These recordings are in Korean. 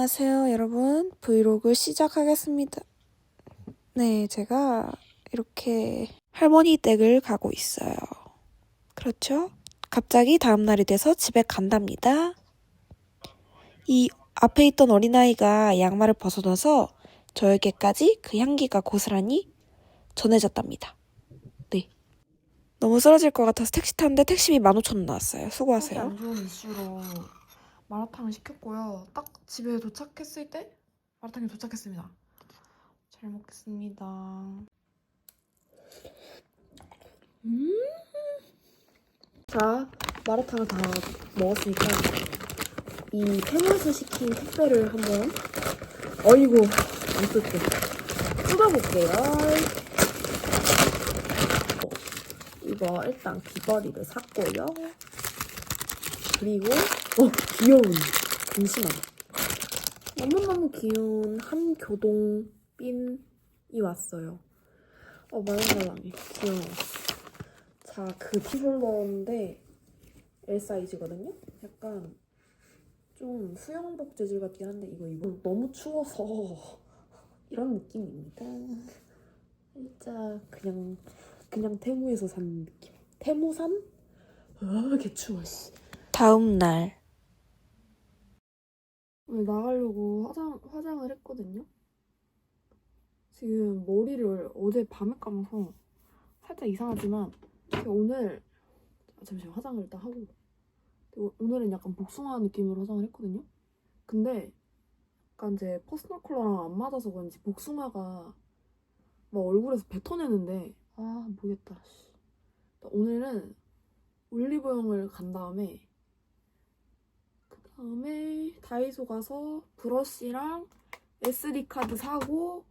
안녕하세요, 여러분. 브이로그 시작하겠습니다. 네, 제가 이렇게 할머니 댁을 가고 있어요. 그렇죠? 갑자기 다음날이 돼서 집에 간답니다. 이 앞에 있던 어린아이가 양말을 벗어놔서 저에게까지 그 향기가 고스란히 전해졌답니다. 네. 너무 쓰러질 것 같아서 택시 탔는데 택시비 15,000원 나왔어요. 수고하세요. 안 좋은 이슈로 마라탕을 시켰고요. 딱 집에 도착했을 때 마라탕이 도착했습니다. 잘 먹겠습니다. 음. 자, 마라탕을 다 먹었으니까 이 페널스 시킨 택배를 한번 어이구 안 뜯게 뜯어볼게요. 이거 일단 귀걸이를 샀고요. 그리고 어 귀여운. 잠시만 너무너무 귀여운 한 교동 핀이 왔어요. 어 말랑말랑해. 귀여워. 자그 티솔러인데 L 사이즈거든요? 약간 좀 수영복 재질 같긴 한데 이거 이거 너무 추워서 이런 느낌입니다. 살짝 그냥 그냥 테무에서 산 느낌. 테무산? 아 개추워 씨. 다음 날. 오늘 나가려고 화장, 화장을 했거든요. 지금 머리를 어제 밤에 감아서 살짝 이상하지만 오늘 아, 잠시만 화장을 일단 하고 오늘은 약간 복숭아 느낌으로 화장을 했거든요. 근데 약간 제 퍼스널 컬러랑 안 맞아서 그런지 복숭아가 막 얼굴에서 뱉어내는데 아 모르겠다. 씨. 오늘은 올리브영을 간 다음에 그 다음에 다이소 가서 브러쉬랑 SD 카드 사고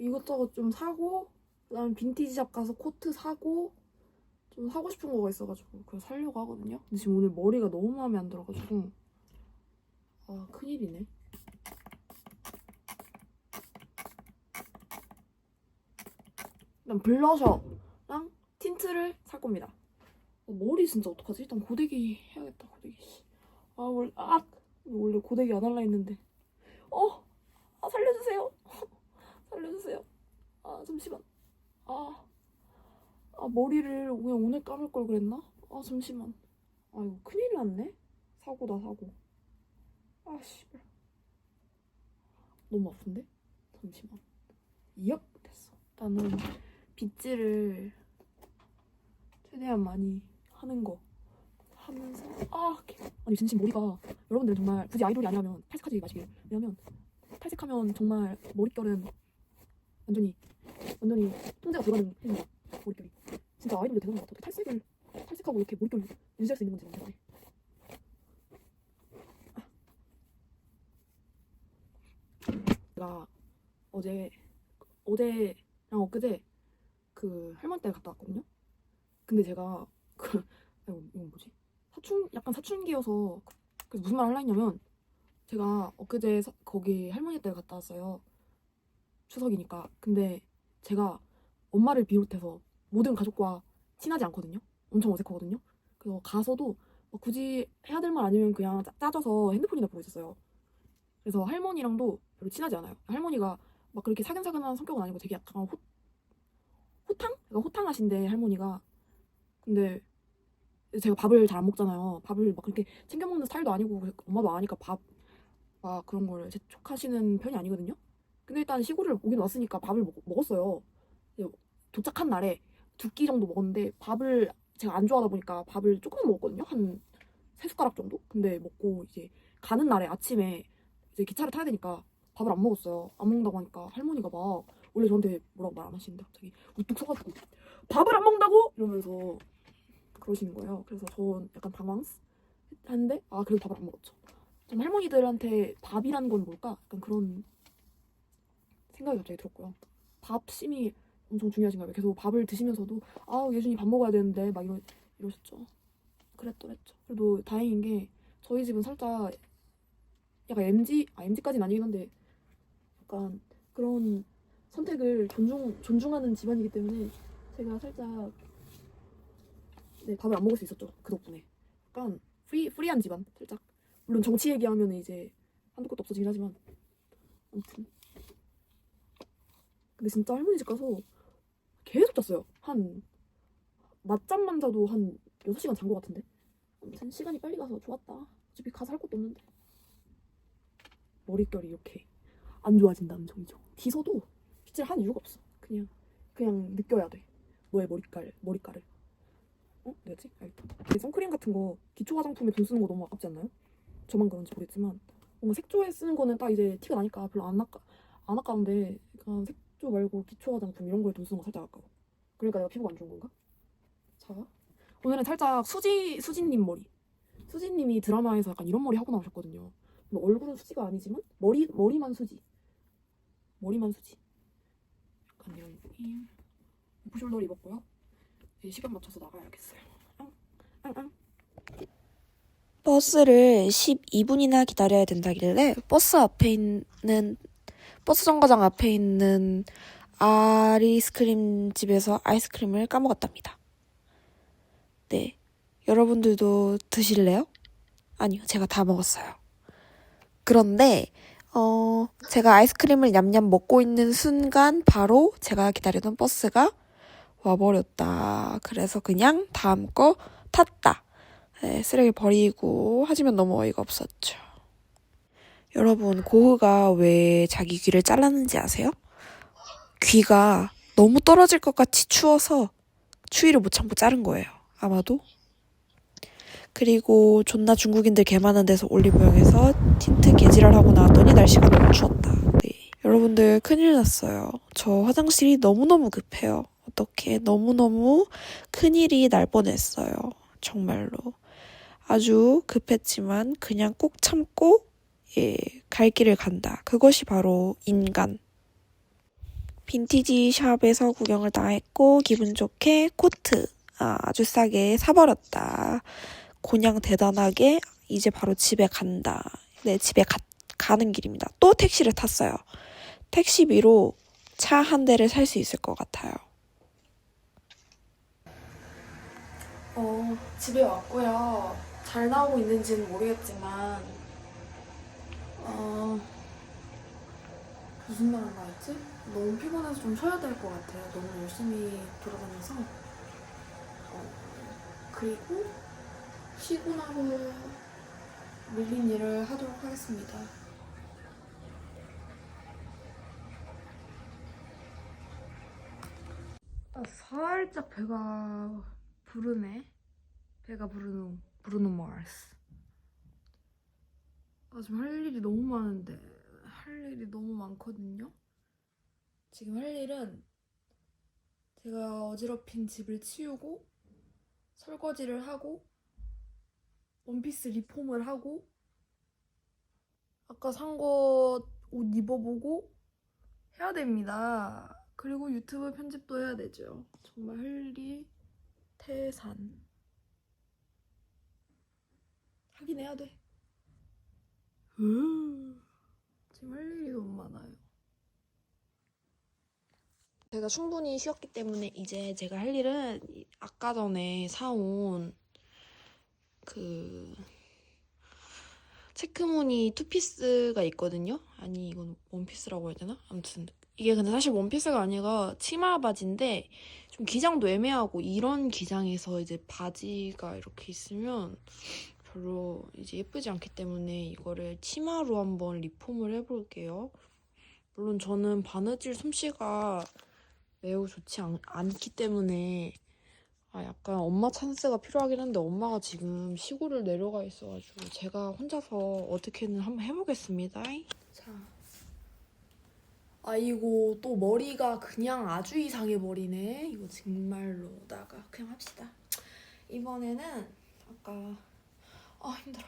이것저것 좀 사고 그다음 빈티지샵 가서 코트 사고 좀 사고 싶은 거가 있어가지고 그거 살려고 하거든요. 근데 지금 오늘 머리가 너무 마음에 안 들어가지고 아 큰일이네. 일단 블러셔랑 틴트를 살 겁니다. 어, 머리 진짜 어떡하지? 일단 고데기 해야겠다 고데기. 씨. 아 원래 아 원래 고데기 안 할라 했는데 어, 아 살려주세요, 살려주세요. 아 잠시만. 아, 아 머리를 그냥 오늘 감을 걸 그랬나? 아 잠시만. 아 이거 큰일 났네. 사고다 사고. 아 씨발. 너무 아픈데? 잠시만. 이업 됐어. 나는 빗질을 최대한 많이 하는 거 하면서 아 개- 아니 진심 머리가 여러분들 정말 굳이 아이돌이 아니라면 탈색하지 마시길. 왜냐면 탈색하면 정말 머릿결은 완전히 완전히 통제가 불가능 해요 머릿결이. 진짜 아이돌이 대단한 것 같아 탈색을 탈색하고 이렇게 머릿결 유지할 수 있는 건지 모르겠네 제가 어제 어제랑 엊그제 그 할머니 댁 갔다 왔거든요? 근데 제가 그 아이고 이건 뭐지 사춘 약간 사춘기여서 그래서 무슨 말 하려 했냐면 제가 엊그제 사- 거기 할머니 댁 갔다 왔어요. 추석이니까. 근데 제가 엄마를 비롯해서 모든 가족과 친하지 않거든요. 엄청 어색하거든요. 그래서 가서도 뭐 굳이 해야 될 말 아니면 그냥 짜- 짜져서 핸드폰이나 보고 있었어요. 그래서 할머니랑도 별로 친하지 않아요. 할머니가 막 그렇게 사근사근한 성격은 아니고 되게 약간 호, 호탕? 약간 호탕하신데 할머니가. 근데 제가 밥을 잘 안 먹잖아요. 밥을 막 그렇게 챙겨 먹는 스타일도 아니고 엄마도 아니까 밥, 막 그런 걸 재촉하시는 편이 아니거든요. 근데 일단 시골을 오긴 왔으니까 밥을 먹, 먹었어요. 근데 도착한 날에 두 끼 정도 먹었는데 밥을 제가 안 좋아하다 보니까 밥을 조금 먹었거든요. 한 세 숟가락 정도? 근데 먹고 이제 가는 날에 아침에 이제 기차를 타야 되니까 밥을 안 먹었어요. 안 먹는다고 하니까 할머니가 막 원래 저한테 뭐라고 말 안 하시는데 갑자기 우뚝 서가지고 밥을 안 먹는다고 이러면서 그러시는 거예요. 그래서 전 약간 당황했는데 아 그래도 밥을 안 먹었죠. 좀 할머니들한테 밥이라는 건 뭘까? 약간 그런 생각이 갑자기 들었고요. 밥심이 엄청 중요하신가 봐요. 계속 밥을 드시면서도 아 예준이 밥 먹어야 되는데 막 이러, 이러셨죠. 그랬더랬죠. 그래도 다행인 게 저희 집은 살짝 약간 MG 아 MG까지는 아니긴 한데 약간 그런 선택을 존중 존중하는 집안이기 때문에 제가 살짝 네, 밥을 안 먹을 수 있었죠. 그 덕분에. 약간 프리 프리한 집안 살짝. 물론 정치 얘기하면 이제 한도 끝도 없어지긴 하지만 아무튼. 근데 진짜 할머니 집 가서 계속 잤어요. 한 낮잠만 자도 한 6시간 잔 것 같은데? 아무튼 시간이 빨리 가서 좋았다. 어차피 가서 할 것도 없는데. 머릿결이 이렇게 안 좋아진다 음정이죠. 비서도 빗질 한 이유가 없어. 그냥 그냥 느껴야 돼. 너의 머리깔 머리카락을 어? 뭐지? 알겠다 그 선크림 같은 거 기초 화장품에 돈 쓰는 거 너무 아깝지 않나요? 저만 그런지 모르겠지만 뭔가 색조에 쓰는 거는 딱 이제 티가 나니까 별로 안 아까 안 아까운데 그냥 색조 말고 기초 화장품 이런 거에 돈 쓰는 거 살짝 아까워. 그러니까 내가 피부가 안 좋은 건가? 자 오늘은 살짝 수지 수지님 머리. 수지님이 드라마에서 약간 이런 머리 하고 나오셨거든요. 뭐 얼굴은 수지가 아니지만 머리 머리만 수지. 머리만 수지. 약간 이런 느낌. 오프숄더를 입었고요. 시간 맞춰서 나가야겠어요. 버스를 12분이나 기다려야 된다길래 버스 앞에 있는 버스 정거장 앞에 있는 아이스크림 집에서 아이스크림을 까먹었답니다. 네. 여러분들도 드실래요? 아니요. 제가 다 먹었어요. 그런데 어, 제가 아이스크림을 냠냠 먹고 있는 순간 바로 제가 기다리던 버스가 와버렸다. 그래서 그냥 다음 거 탔다. 네, 쓰레기 버리고 하지만 너무 어이가 없었죠. 여러분, 고흐가 왜 자기 귀를 잘랐는지 아세요? 귀가 너무 떨어질 것 같이 추워서 추위를 못 참고 자른 거예요. 아마도. 그리고 존나 중국인들 개 많은 데서 올리브영에서 틴트 개지랄 하고 나왔더니 날씨가 너무 추웠다. 네. 여러분들 큰일 났어요. 저 화장실이 너무너무 급해요. 어떻게 너무너무 큰일이 날 뻔했어요. 정말로. 아주 급했지만 그냥 꾹 참고 예, 갈 길을 간다. 그것이 바로 인간. 빈티지 샵에서 구경을 다 했고 기분 좋게 코트 아, 아주 싸게 사버렸다. 곤양 대단하게 이제 바로 집에 간다. 네, 집에 가, 가는 길입니다. 또 택시를 탔어요. 택시비로 차 한 대를 살 수 있을 것 같아요. 어, 집에 왔고요. 잘 나오고 있는지는 모르겠지만, 어, 무슨 말 한다 했지? 너무 피곤해서 좀 쉬어야 될 것 같아요. 너무 열심히 돌아다녀서. 어, 그리고 쉬고 나고 밀린 일을 하도록 하겠습니다. 아, 살짝 배가 부르네. 배가 부르는 브루노 마스. 아 지금 할 일이 너무 많은데 할 일이 너무 많거든요. 지금 할 일은 제가 어지럽힌 집을 치우고 설거지를 하고 원피스 리폼을 하고 아까 산거옷 입어보고 해야 됩니다. 그리고 유튜브 편집도 해야 되죠. 정말 할 일이 태산. 하긴 해야 돼. 으, 지금 할 일이 너무 많아요. 제가 충분히 쉬었기 때문에 이제 제가 할 일은 이- 아까 전에 사온 그 체크무늬 투피스가 있거든요. 아니 이건 원피스라고 해야 되나? 아무튼 이게 근데 사실 원피스가 아니라 치마 바지인데 좀 기장도 애매하고 이런 기장에서 이제 바지가 이렇게 있으면 별로 이제 예쁘지 않기 때문에 이거를 치마로 한번 리폼을 해볼게요. 물론 저는 바느질 솜씨가 매우 좋지 않, 않기 때문에 아 약간 엄마 찬스가 필요하긴 한데 엄마가 지금 시골을 내려가 있어가지고 제가 혼자서 어떻게든 한번 해보겠습니다. 자. 아이고 또 머리가 그냥 아주 이상해 버리네. 이거 정말로다가 그냥 합시다. 이번에는 아까 아 힘들어.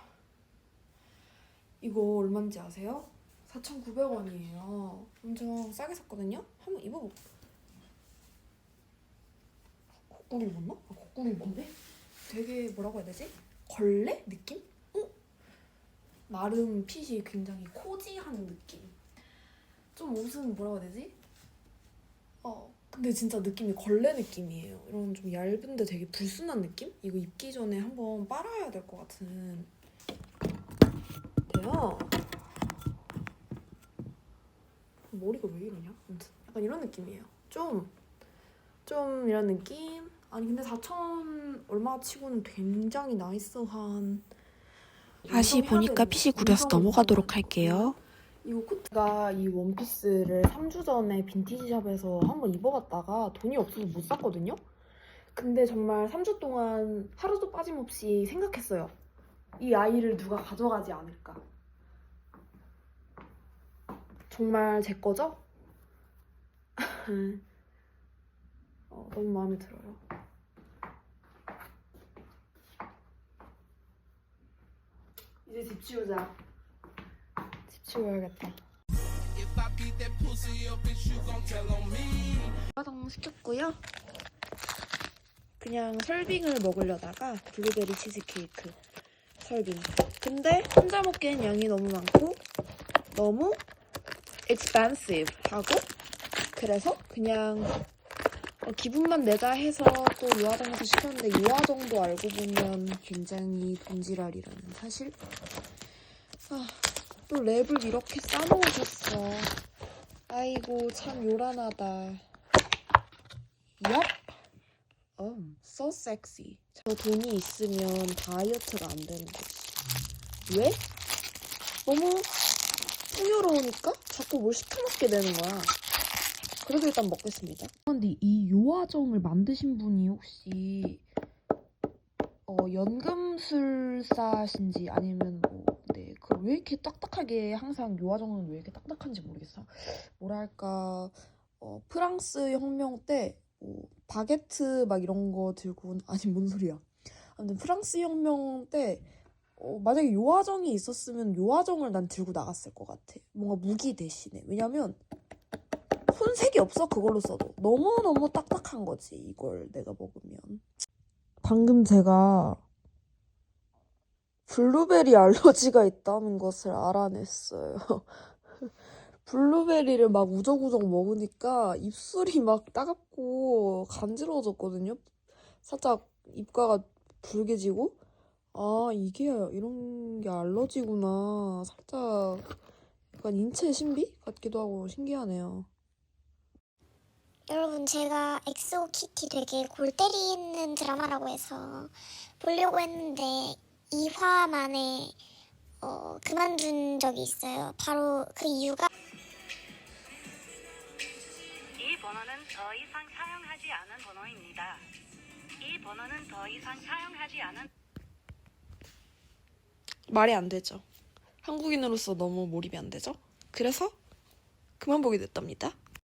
이거 얼마인지 아세요? 4,900원이에요. 엄청 싸게 샀거든요. 한번 입어볼게요. 거꾸로 입었나? 아, 거꾸로 입었네? 되게 뭐라고 해야 되지? 걸레 느낌? 어? 나름 핏이 굉장히 코지한 느낌. 좀 옷은 뭐라고 해야 되지? 어, 근데 진짜 느낌이 걸레 느낌이에요. 이런 좀 얇은데 되게 불순한 느낌? 이거 입기 전에 한번 빨아야 될 것 같은. 돼요. 머리가 왜 이러냐? 아무튼 약간 이런 느낌이에요. 좀, 좀 이런 느낌? 아니 근데 4천 얼마 치고는 굉장히 나이스한 다시 보니까 핏이 구려서 넘어가도록 할게요. 이거 코트가 이 원피스를 3주 전에 빈티지샵에서 한번 입어봤다가 돈이 없어서 못 샀거든요. 근데 정말 3주 동안 하루도 빠짐없이 생각했어요. 이 아이를 누가 가져가지 않을까. 정말 제 거죠? 어, 너무 마음에 들어요. 이제 집 치우자. 집 치워야겠다. 화장 시켰고요. 그냥 설빙을 먹으려다가 블루베리 치즈케이크 설빙. 근데 혼자 먹기엔 양이 너무 많고 너무 expensive 하고 그래서 그냥 어, 기분만 내자 해서 또 유화정도 시켰는데 유화정도 알고 보면 굉장히 돈지랄이라는 사실. 아, 또 랩을 이렇게 싸놓으셨어. 아이고 참 요란하다. 얍. 어, so sexy. 저 돈이 있으면 다이어트가 안 되는 거지. 왜? 너무 풍요로우니까 자꾸 뭘 시켜먹게 되는 거야. 그래도 일단 먹겠습니다. 근데 이 요아정을 만드신 분이 혹시 어, 연금술사신지 아니면 뭐, 왜 이렇게 딱딱하게 항상 요아정은 왜 이렇게 딱딱한지 모르겠어. 뭐랄까, 어, 프랑스 혁명 때, 뭐, 바게트 막 이런 거 들고, 온- 아니, 뭔 소리야. 아무튼 프랑스 혁명 때, 어, 만약에 요아정이 있었으면 요아정을 난 들고 나갔을 것 같아. 뭔가 무기 대신에. 왜냐면, 손색이 없어, 그걸로 써도. 너무너무 딱딱한 거지, 이걸 내가 먹으면. 방금 제가 블루베리 알러지가 있다는 것을 알아냈어요. 블루베리를 막 우적우적 먹으니까 입술이 막 따갑고 간지러워졌거든요. 살짝 입가가 붉게지고 아 이게 이런 게 알러지구나. 살짝 약간 인체 신비 같기도 하고 신기하네요. 여러분 제가 엑소 키티 되게 골 때리는 드라마라고 해서 보려고 했는데 2화 만에 어, 그만둔 적이 있어요. 바로 그 이유가 이 번호는 더 이상 사용하지 않은 번호입니다. 이 번호는 더 이상 사용하지 않은 말이 안 되죠. 한국인으로서 너무 몰입이 안 되죠. 그래서 그만 보게 됐답니다.